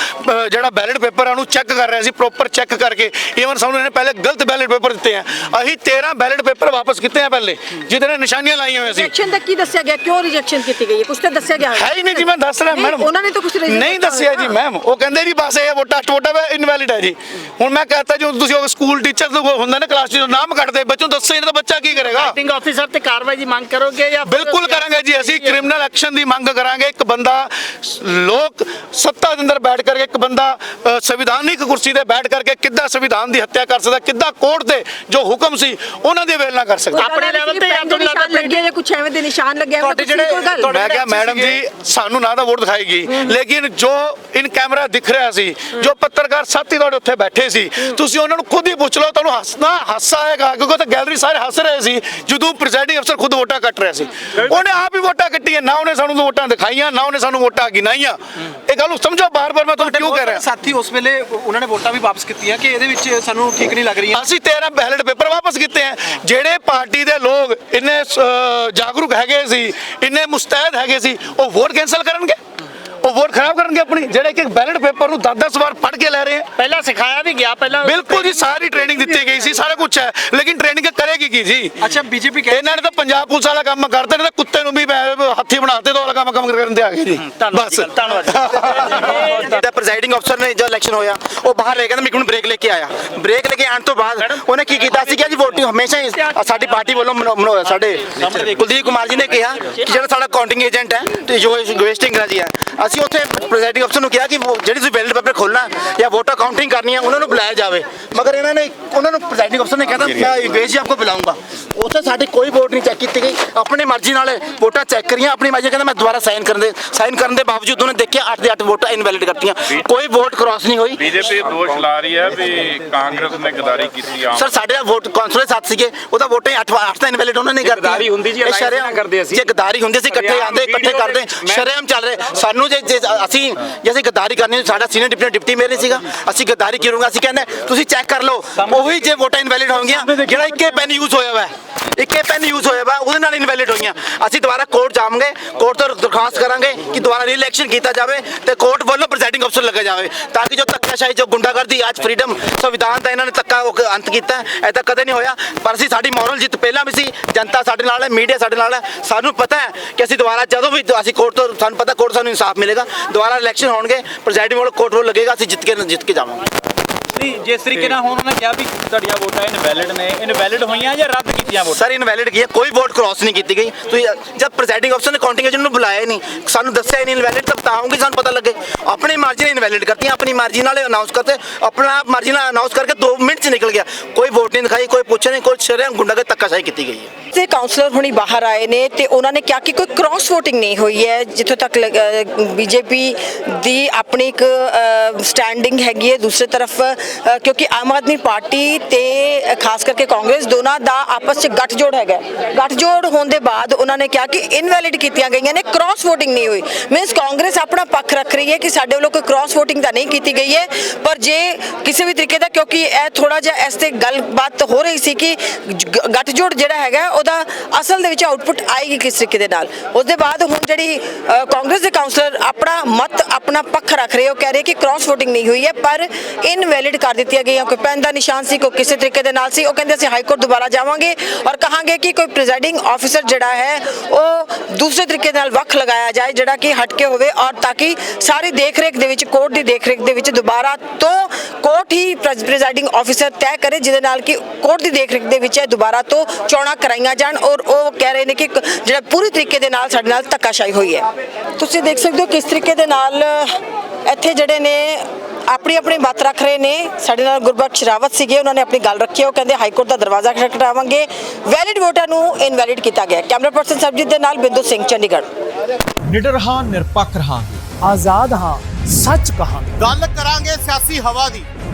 ਜਿਹੜਾ ਬੈਲਟ ਪੇਪਰ ਆ ਉਹਨੂੰ ਚੈੱਕ ਕਰ ਰਿਹਾ ਸੀ ਪ੍ਰੋਪਰ ਚੈੱਕ ਕਰਕੇ। ਈਵਨ ਸਾਨੂੰ ਇਹਨੇ ਪਹਿਲੇ ਗਲਤ ਬੈਲਟ ਪੇਪਰ ਦਿੱਤੇ ਆ। ਅਸੀਂ 13 ਬੈਲਟ ਪੇਪਰ ਵਾਪਸ ਕੀਤੇ ਆ ਪਹਿਲੇ ਜਿਹਦੇ ਨੇ ਨਿਸ਼ਾਨੀਆਂ ਲਾਈਆਂ ਹੋਈਆਂ ਸੀ। ਰਿਜੈਕਸ਼ਨ ਦਾ ਕੀ ਦੱਸਿਆ ਗਿਆ? ਕਿਉਂ ਰਿਜੈਕਸ਼ਨ ਕੀਤੀ ਗਈ ਹੈ? ਕੁਝ ਤਾਂ ਦੱਸਿਆ ਗਿਆ ਹੈ ਹੀ ਨਹੀਂ ਜੀ ਮੈਂ ਦੱਸ ਰਿਹਾ ਮੈਡਮ। ਉਹਨਾਂ ਨੇ ਤਾਂ reason ਨਹੀਂ ਦੱਸਿਆ ਜੀ। ਮੈਮ। ਉਹ ਕਹਿੰਦੇ ਜੀ ਬਸ ਇਹ ਵੋਟਾਂ ਵੋਟਾਂ ਇਨਵੈਲਿਡ ਹੈ ਜੀ। ਹੁਣ ਮੈਂ ਕਹਤਾ ਜੀ ਤੁਸੀਂ ਉਹ ਸਕੂਲ ਟੀਚਰ ਤੋਂ ਹੁੰਦਾ ਨਾ ਕਲਾਸ ਟੀਚਰ ਨਾਮ ਕੱਟਦੇ ਬੱਚੋਂ ਦੱਸੇ ਇਹਨਾਂ ਦਾ ਬੱਚਾ ਕੀ ਕਰੇਗਾ? ਐਕਟਿੰਗ ਆਫੀਸਰ ਤੇ ਕਾਰਵਾਈ ਦੀ ਮੰਗ ਕਰੋਗੇ ਜਾਂ ਬਿਲਕੁਲ ਕਰਾਂਗੇ ਜੀ ਅਸੀਂ ਕ੍ਰਿਮੀਨਲ ਐਕਸ਼ਨ ਦੀ ਮੰਗ ਕਰਾਂਗੇ। ਇੱਕ ਬੰਦਾ ਲੋਕ ਸੱਤਾ ਦੇ ਅੰਦਰ ਬੈਠ ਕਰਕੇ ਇੱਕ ਬੰਦਾ ਸੰਵਿਧਾਨਿਕ ਕੁਰਸੀ ਤੇ ਬੈਠ ਕਰਕੇ ਕਿੱਦਾਂ ਸੰਵਿਧਾਨ ਦੀ ਹੱਤਿਆ ਕਰ ਸਕਦਾ ਕਿੱਦਾਂ ਕੋਰਟ ਦੇ ਜੋ ਹੁਕਮ ਸੀ ਉਹਨਾਂ ਦੀ ਅਵੇਲਨਾ ਕਰ ਸਕਦਾ। ਆਪਣੇ level ਤੇ ਲੱਗਦਾ ਨਿਸ਼ਾਨ ਲੱਗੇ ਜਾਂ ਕੁਝ ਐਵੇਂ ਦੇ ਨਿਸ਼ਾਨ ਲੱਗੇ ਤੁਹਾਡੇ ਜਿਹੜੇ- ਮੈਂ ਕਿਹਾ ਮੈਡਮ ਜੀ ਸਾਨੂੰ ਨਾ ਤਾਂ ਵੋਟ ਦਿਖਾਏਗੀ। ਲੇਕਿਨ ਜੋ ਇਨ ਕੈਮਰਾ ਦਿਖ ਰਿਹਾ ਸੀ ਜੋ ਪੱਤਰਕਾਰ ਸਾਥੀ ਤੁਹਾਡੇ ਉੱਥੇ ਬੈਠੇ ਸੀ ਤੁਸੀਂ ਉਹਨਾਂ ਨੂੰ ਖੁਦ ਹੀ ਪੁੱਛ ਲਓ ਤੁਹਾਨੂੰ ਹੱਸਣਾ ਹਾਸਾ ਆਏਗਾ ਕਿਉਂਕਿ ਉਹ ਤਾਂ ਗੈਲਰੀ ਸਾਰੇ ਹੱਸ ਰਹੇ ਸੀ ਜਦੋਂ ਪ੍ਰੈਜ਼ਾਈਡਿੰਗ ਅਫਸਰ ਖੁਦ ਵੋਟਾਂ ਕੱਟ ਰਿਹਾ ਸੀ। ਉਹਨੇ ਆਪ ਹੀ ਵੋਟਾਂ ਕੱਟੀਆਂ ਨਾ ਉਹਨੇ ਸਾਨੂੰ ਵੋਟਾਂ ਦਿਖਾਈਆਂ ਨਾ ਉਹਨੇ ਸਾਨੂੰ ਵੋਟਾਂ ਗਿਣਾਈਆਂ ਇਹ ਗੱਲ ਨੂੰ ਸਮਝੋ ਬਾਰ-ਬਾਰ ਮੈਂ ਤੁਹਾਨੂੰ ਕਿਉਂ ਕਹਿ ਰਿਹਾ? ਸਾਥੀ ਉਸ ਵੇਲੇ ਉਹਨਾਂ ਨੇ ਵੋਟਾਂ ਵੀ ਵਾਪਸ ਕੀਤੀਆਂ ਕਿ ਇਹਦੇ ਵਿੱਚ ਸਾਨੂੰ ਠੀਕ ਨਹੀਂ ਲੱਗ ਰਹੀਆਂ। ਅਸੀਂ 13 ਬੈਲਟ ਪੇਪਰ ਵਾਪਸ ਕੀਤੇ ਆ। ਜਿਹੜੇ ਪਾਰਟੀ ਦੇ ਲੋਕ ਇੰਨੇ ਜਾਗਰੂਕ ਹੈਗੇ ਸੀ ਇੰਨੇ ਮੁਸਤੈਦ ਹੈਗੇ ਸੀ ਉਹ ਵੋਟ ਕੈਨਸਲ ਕਰਨਗੇ? ਉਹ ਵੋਟ ਖਰਾਬ ਕਰਨਗੇ ਆਪਣੀ ਜਿਹੜੇ ਕਿ ਬੈਲਟ ਪੇਪਰ ਨੂੰ 10-10 ਵਾਰ ਪੜ੍ਹ ਕੇ ਲੈ ਰਹੇ ਆ। ਪਹਿਲਾਂ ਸਿਖਾਇਆ ਵੀ ਗਿਆ ਪਹਿਲਾਂ ਬਿਲਕੁਲ ਜੀ ਸਾਰੀ ਟ੍ਰੇਨਿੰਗ ਦਿੱਤੀ ਗਈ ਸੀ ਸਾਰਾ ਕੁਝ ਹੈ ਲੇਕਿਨ ਟ੍ਰੇਨਿੰਗ ਕਰੇਗੀ ਕੀ ਜੀ? ਅੱਛਾ ਬੀਜੇਪੀ ਕਹੇ ਇਹਨਾਂ ਨੇ ਤਾਂ ਪੰਜਾਬ ਪੁਲਿਸ ਵਾਲਾ ਕੰਮ ਕਰਦੇ ਨੇ ਤਾਂ ਕੁੱਤੇ ਨੂੰ ਵੀ ਹੱਥੀ ਬਣਾਤੇ ਤੋਂ ਵਾਲਾ ਕੰਮ ਕੰਮ ਕਰਨ ਤੇ ਆ ਗਏ ਜੀ। ਧੰਨਵਾਦ ਜੀ, ਧੰਨਵਾਦ ਦਾ ਪ੍ਰੈਜ਼ਾਈਡਿੰਗ ਅਫਸਰ ਨੇ ਜੋ ਇਲੈਕਸ਼ਨ ਹੋਇਆ ਉਹ ਬਾਹਰ ਲੈ ਕੇ ਕਹਿੰਦਾ ਮੈਂ ਬ੍ਰੇਕ ਲੈ ਕੇ ਆਇਆ। ਬ੍ਰੇਕ ਲੈ ਕੇ ਆਉਣ ਤੋਂ ਬਾਅਦ ਉਹਨੇ ਕੀ ਕੀਤਾ? ਸੀ ਕਿ ਜੀ ਵੋਟਿੰਗ ਹਮੇਸ਼ਾ ਹੀ ਸਾਡੀ ਪਾਰਟੀ ਵੱਲੋਂ ਸਾਡੇ ਕੁਲਦੀਪ ਕੁਮਾਰ ਜੀ ਨੇ ਕਿਹਾ ਕਿ ਜਿਹੜਾ ਸਾਡਾ ਕਾਊਂਟਿੰਗ ਏਜੰਟ ਹੈ ਤੇ ਜੋ ਵੇਸਟਿੰਗ ਜੀ ਹੈ ਅਸੀਂ ਉੱਥੇ ਪ੍ਰੈਜ਼ਾਈਡਿੰਗ ਅਫਸਰ ਨੂੰ ਕਿਹਾ ਕਿ ਉਹ ਜਿਹੜੀ ਤੁਸੀਂ ਬੈਲਟ ਪੇਪਰ ਖੋਲਣਾ ਜਾਂ ਵੋਟਰ ਕਾਊਂਟਿੰਗ ਕਰਨੀ ਹੈ ਉਹਨਾਂ ਨੂੰ ਬੁਲਾਇਆ ਜਾਵੇ। ਮਗਰ ਇਹਨਾਂ ਨੇ ਉਹਨਾਂ ਨੂੰ ਪ੍ਰੈਜ਼ਾਈਡਿੰਗ ਅਫਸਰ ਨੇ ਕਹਿੰਦਾ ਮੈਂ ਜੀ ਆਪਕੋ ਬੁਲਾਉਂਗਾ। ਉੱਥੇ ਸਾਡੀ ਕੋਈ ਵੋਟ ਨਹੀਂ ਚੈੱਕ ਕੀਤੀ ਗਈ। ਆਪਣੀ ਮਰਜ਼ੀ ਨਾਲ ਵੋਟਾਂ ਚੈੱਕ ਕਰੀਆਂ ਆਪਣੀ ਮਰਜ਼ੀ ਕਹਿੰਦਾ ਮੈਂ ਦੁਬਾਰਾ ਸਾਈਨ ਕਰਨ ਦੇ ਸਾਈਨ ਕਰਨ ਦੇ ਬਾਵਜੂਦ ਉਹਨੇ ਦੇਖਿਆ 8 ਦੇ 8 ਵੋਟਾਂ ਇਨਵੈਲਿਡ ਕਰਤੀਆਂ। ਕੋਈ ਵੋਟ ਕ੍ਰਾਸ ਨਹੀਂ ਹੋਈ। ਬੀਜੇਪੀ ਦੋਸ਼ ਲਾ ਰਹੀ ਹੈ ਵੀ ਕਾਂਗਰਸ ਨੇ ਗਦਾਰੀ ਕੀਤੀ ਆਮ ਸਰ ਸਾਡੇ ਵੋਟ ਕੌਂਸਲਰ ਸਾਥ ਸੀਗੇ। ਉਹਦਾ ਵੋਟਾਂ 8 8 ਤਾਂ ਇਨਵੈਲਿਡ ਉਹਨਾਂ ਨੇ ਕਰਤੀ ਗਦਾਰੀ ਹੁੰਦੀ ਜੀ, alliance ਨਾਲ ਕਰਦੇ ਅਸੀਂ। ਜੇ ਗਦਾਰੀ ਹੁੰਦੀ ਸੀ ਇਕੱਠੇ ਆਂਦੇ ਇਕੱਠੇ ਕਰਦੇ। ਸ਼ਰੇਆਮ ਚੱਲ ਰਹੇ। ਸਾਨੂੰ ਜੇ ਜੇ ਅਸੀਂ ਜੇ ਅਸੀਂ ਗਦਾਰੀ ਕਰਨੀ ਸਾਡਾ ਸੀਨੀਅਰ ਡਿਪਟੀ ਡਿਪਟੀ ਮੇਅਰ ਨਹੀਂ ਸੀਗਾ। ਅਸੀਂ ਗਦਾਰੀ ਕਰੂੰਗਾ ਅਸੀਂ ਕਹਿੰਦੇ ਤੁਸੀਂ ਚੈੱਕ ਕਰ ਲਓ। ਉਹੀ ਜੇ ਵੋਟਾਂ ਇਨਵੈਲਿਡ ਹੋਣਗੀਆਂ ਜਿਹੜਾ ਇੱਕੇ ਪੈਨ ਯੂਜ਼ ਹੋਇਆ ਵਾ। ਹੈ, ਇੱਕੇ ਪੈਨ ਯੂਜ਼ ਹੋਇਆ ਵਾ ਉਹਦੇ ਨਾਲ ਇਨਵੈਲਿਡ ਹੋਈਆਂ। ਅਸੀਂ ਦੁਬਾਰਾ ਕੋਰਟ ਜਾਵਾਂਗੇ। ਕੋਰਟ ਤੋਂ ਦਰਖਾਸਤ ਕਰਾਂਗੇ ਕਿ ਦੁਬਾਰਾ ਰੀਇਲੈਕਸ਼ਨ ਕੀਤਾ ਜਾਵੇ ਤੇ ਕੋਰਟ ਵੱਲੋਂ ਪ੍ਰੈਜ਼ਾਈਡਿੰਗ ਅਫਸਰ ਲੱਗਾ ਜਾਵੇ ਤਾਂ ਕਿ ਜੋ ਧੱਕਾਸ਼ਾਹੀ ਜੋ ਗੁੰਡਾਗਰਦੀ ਅੱਜ ਫਰੀडम ਸੰਵਿਧਾਨ ਦਾ ਇਹਨਾਂ ਨੇ ਧੱਕਾ ਉਹ ਅੰਤ ਕੀਤਾ। ਐਦਾਂ ਕਦੇ ਨਹੀਂ ਹੋਇਆ। ਪਰ ਅਸੀਂ ਸਾਡੀ ਮੋਰਲ ਜਿੱਤ ਪਹਿਲਾਂ ਵੀ ਸੀ। ਜਨਤਾ ਸਾਡੇ ਨਾਲ ਹੈ ਮੀਡੀਆ ਸਾਡੇ ਨਾਲ ਹੈ। ਸਾਨੂੰ ਪਤਾ ਹੈ ਕਿ ਅਸੀਂ ਦੁਬਾਰਾ ਜਦੋਂ ਵੀ ਅਸੀਂ ਕੋਰਟ ਤੋਂ ਸਾਨੂੰ ਪਤਾ ਕੋਰਟ ਸਾਨੂੰ ਇਨਸਾਫ ਮਿਲੇਗਾ ਦੁਬਾਰਾ ਇਲੈਕਸ਼ਨ ਹੋਣਗੇ ਪ੍ਰੈਜ਼ਾਈਡਿੰਗ ਵੱਲੋਂ ਕੋਰਟ ਵੱਲੋਂ ਲੱਗੇਗਾ ਅਸੀਂ ਜਿੱਤ ਕੇ ਜਿੱਤ ਕੇ ਜਾਵਾਂਗੇ ਨਹੀਂ ਜਿਸ ਤਰੀਕੇ ਨਾਲ ਹੁਣ ਉਹਨਾਂ ਨੇ ਕਿਹਾ ਵੀ ਤੁਹਾਡੀਆਂ ਵੋਟਾਂ ਇਨਵੈਲਿਡ ਨੇ ਇਨਵੈਲਿਡ ਹੋਈਆਂ ਜਾਂ ਰੱਦ ਕੀਤੀਆਂ ਵੋਟਾਂ? ਸਰ ਇਨਵੈਲਿਡ ਕੀ ਹੈ ਕੋਈ ਵੋਟ ਕ੍ਰਾਸ ਨਹੀਂ ਕੀਤੀ ਗਈ। ਤੁਸੀਂ ਜਦ ਪ੍ਰੈਜ਼ਾਈਡਿੰਗ ਅਫਸਰ ਨੇ ਕਾਊਂਟਿੰਗ ਏਜੰਟ ਨੂੰ ਬੁਲਾਇਆ ਹੀ ਨਹੀਂ ਸਾਨੂੰ ਦੱਸਿਆ ਹੀ ਨਹੀਂ ਇਨਵੈਲਿਡ ਤਾਂ ਆਉਂਗੇ ਸਾਨੂੰ ਪਤਾ ਲੱਗੇ। ਆਪਣੀ ਮਰਜ਼ੀ ਨਾਲ ਇਨਵੈਲਿਡ ਕਰਤੀਆਂ ਆਪਣੀ ਮਰਜ਼ੀ ਨਾਲ ਅਨਾਉਂਸ ਕਰਤੇ ਆਪਣਾ ਮਰਜ਼ੀ ਨਾਲ ਅਨਾਉਂਸ ਕਰਕੇ 2 ਮਿੰਟ ਚ ਨਿਕਲ ਗਿਆ। ਕੋਈ ਵੋਟ ਨਹੀਂ ਦਿਖਾਈ ਕੋਈ ਪੁੱਛੇ ਨਹੀਂ ਕੋਈ ਸ਼ਰੇਆਮ ਗੁੰਡਾਗਰਦੀ ਧੱਕਾਸ਼ਾਹੀ ਕੀਤੀ ਗਈ ਹੈ। ਤੇ ਕਾਉਂਸਲਰ ਹੁਣੀ ਬਾਹਰ ਆਏ ਨੇ ਤੇ ਉਹਨਾਂ ਨੇ ਕਿਹਾ ਕਿ ਕੋਈ ਕ੍ਰਾਸ VOTING ਨਹੀਂ ਹੋਈ ਹੈ ਜਿੱਥੋਂ ਤੱਕ ਬੀਜੇਪੀ ਦੀ ਆਪਣੀ ਇੱਕ ਸਟੈਂਡਿੰਗ ਹੈਗੀ ਹੈ ਦੂਸਰੀ ਤਰਫ। ਕਿਉਂਕਿ ਆਮ ਆਦਮੀ ਪਾਰਟੀ ਤੇ ਖਾਸ ਕਰਕੇ ਕਾਂਗਰਸ ਦੋਨਾਂ ਦਾ ਆਪਸ 'ਚ ਗੱਠਜੋੜ ਹੈਗਾ। ਗੱਠਜੋੜ ਹੋਣ ਦੇ ਬਾਅਦ ਉਹਨਾਂ ਨੇ ਕਿਹਾ ਕਿ ਇਨਵੈਲਿਡ ਕੀਤੀਆਂ ਗਈਆਂ ਨੇ ਕ੍ਰਾਸ ਵੋਟਿੰਗ ਨਹੀਂ ਹੋਈ। ਮੀਨਸ ਕਾਂਗਰਸ ਆਪਣਾ ਪੱਖ ਰੱਖ ਰਹੀ ਹੈ ਕਿ ਸਾਡੇ ਵੱਲੋਂ ਕੋਈ ਕ੍ਰਾਸ ਵੋਟਿੰਗ ਤਾਂ ਨਹੀਂ ਕੀਤੀ ਗਈ ਹੈ, ਪਰ ਜੇ ਕਿਸੇ ਵੀ ਤਰੀਕੇ ਦਾ, ਕਿਉਂਕਿ ਇਹ ਥੋੜਾ ਜਿਹਾ ਇਸ ਤੇ ਗੱਲਬਾਤ ਹੋ ਰਹੀ ਸੀ ਕਿ ਗ- ਗੱਠਜੋੜ ਜਿਹੜਾ ਹੈਗਾ, ਉਹਦਾ ਅਸਲ ਦੇ ਵਿੱਚ ਆਊਟਪੁੱਟ ਆਏਗੀ ਕਿਸ ਤਰੀਕੇ ਦੇ ਨਾਲ। ਉਸ ਦੇ ਬਾਅਦ ਹੁਣ ਜਿਹੜੀ ਕਾਂਗਰਸ ਦੇ ਕਾਉਂਸਲਰ ਆਪਣਾ ਮਤ, ਆਪਣਾ ਪੱਖ ਰੱਖ ਰਹੇ ਹੋ ਕਹਿ ਰਹੇ ਕਿ ਕ੍ਰਾਸ ਵੋਟਿੰਗ ਨਹੀਂ ਹੋਈ ਹੈ, ਪਰ ਇਨਵੈਲਿਡ ਕਰ ਦਿੱਤੀਆਂ ਗਈਆਂ। ਕੋਈ ਪੈਨ ਦਾ ਨਿਸ਼ਾਨ ਸੀ, ਕੋਈ ਕਿਸੇ ਤਰੀਕੇ ਦੇ ਨਾਲ ਸੀ। ਉਹ ਕਹਿੰਦੇ, ਅਸੀਂ ਹਾਈ ਕੋਰਟ ਦੁਬਾਰਾ ਜਾਵਾਂਗੇ ਔਰ ਕਹਾਂਗੇ ਕਿ ਕੋਈ ਪ੍ਰੈਜ਼ਾਈਡਿੰਗ ਆਫੀਸਰ ਜਿਹੜਾ ਹੈ, ਉਹ ਦੂਸਰੇ ਤਰੀਕੇ ਨਾਲ ਵੱਖ ਲਗਾਇਆ ਜਾਏ, ਜਿਹੜਾ ਕਿ ਹਟ ਹੋਵੇ ਔਰ ਤਾਂ ਕਿ ਸਾਰੀ ਦੇਖਰੇਖ ਦੇ ਵਿੱਚ, ਕੋਰਟ ਦੀ ਦੇਖਰੇਖ ਦੇ ਵਿੱਚ ਦੁਬਾਰਾ ਤੋਂ ਕੋਰਟ ਹੀ ਪ੍ਰੈਜ਼ਾਈਡਿੰਗ ਆਫੀਸਰ ਤੈਅ ਕਰੇ, ਜਿਹਦੇ ਨਾਲ ਕਿ ਕੋਰਟ ਦੀ ਦੇਖਰੇਖ ਦੇ ਵਿੱਚ ਇਹ ਦੁਬਾਰਾ ਤੋਂ ਚੋਣਾਂ ਕਰਾਈਆਂ ਜਾਣ ਔਰ ਉਹ ਕਹਿ ਰਹੇ ਨੇ ਕਿ ਜਿਹੜਾ ਪੂਰੀ ਤਰੀਕੇ ਦੇ ਨਾਲ ਸਾਡੇ ਨਾਲ ਧੱਕਾਸ਼ਾਹੀ ਹੋਈ ਹੈ। ਤੁਸੀਂ ਦੇਖ ਸਕਦੇ ਹੋ ਕਿਸ ਤਰੀਕੇ ਦੇ ਨਾਲ ਇੱਥੇ ਜਿਹੜੇ ਨੇ ਆਪਣੀ ਆਪਣੀ ਬਾਤ ਰੱਖ ਰਹੇ ਨੇ। ਸਾਡੇ ਨਾਲ ਗੁਰਬਖਸ਼ ਰਾਵਤ ਸੀਗੇ ਉਹਨਾਂ ਨੇ ਆਪਣੀ ਗੱਲ ਰੱਖੀ। ਉਹ ਕਹਿੰਦੇ ਹਾਈ ਕੋਰਟ ਦਾ ਦਰਵਾਜ਼ਾ ਖਟਖਟਾਵਾਂਗੇ ਵੈਲਿਡ ਵੋਟਾਂ ਨੂੰ ਇਨਵੈਲਿਡ ਕੀਤਾ ਗਿਆ। ਕੈਮਰਾ ਪਰਸਨ ਸਰਬਜੀਤ ਦੇ ਨਾਲ ਬਿੰਦੂ ਸਿੰਘ ਚੰਡੀਗੜ੍ਹ। ਨਿਡਰ ਹਾਂ ਨਿਰਪੱਖ ਰਹਾਂਗੇ। ਆਜ਼ਾਦ ਹਾਂ ਸੱਚ ਕਹਾਂਗੇ। ਗੱਲ ਕਰਾਂਗੇ ਸਿਆਸੀ ਹਵਾ ਦੀ।